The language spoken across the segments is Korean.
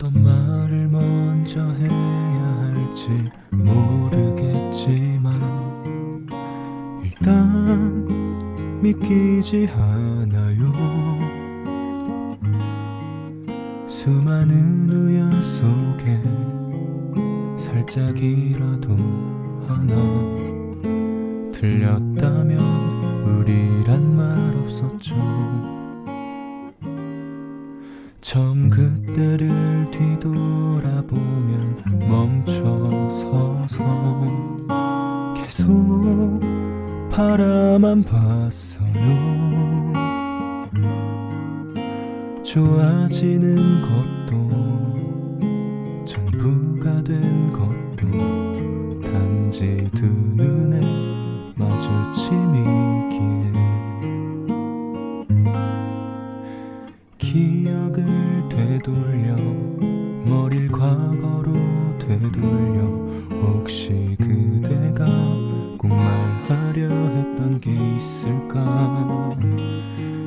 어떤 말을 먼저 해야 할지 모르겠지만 일단 믿기지 않아요. 수많은 우연 속에 살짝이라도 하나 틀렸다면 우리 처음 그때를 뒤돌아보면 멈춰서서 계속 바라만 봤어요. 좋아지는 것도 전부가 된 것도 단지 두 눈의 마주침이기에 기억을 되돌려. 머릴 과거로 되돌려. 혹시 그대가 꼭 말하려 했던 게 있을까?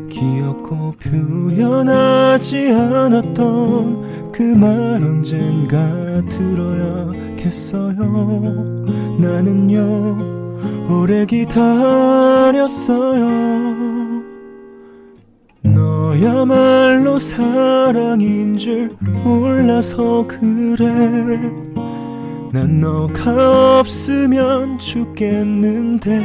기억고 표현하지 않았던 그 말 언젠가 들어야겠어요. 나는요 오래 기다렸어요. 너 야말로 사랑인 줄 몰라서 그래. 난 너가 없으면 죽겠는데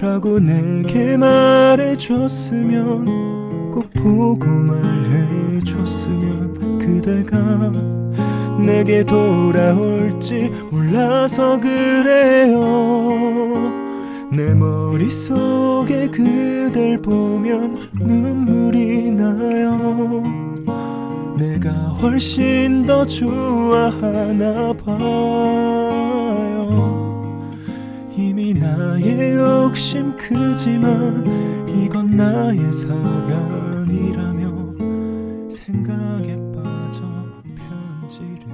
라고 내게 말해줬으면 꼭 보고 말해줬으면 그대가 내게 돌아올지 몰라서 그래요. 내 머릿속에 그댈 보면 눈물이 나요. 내가 훨씬 더 좋아하나 봐요. 이미 나의 욕심 크지만 이건 나의 사랑이라며 생각에 빠져 편지를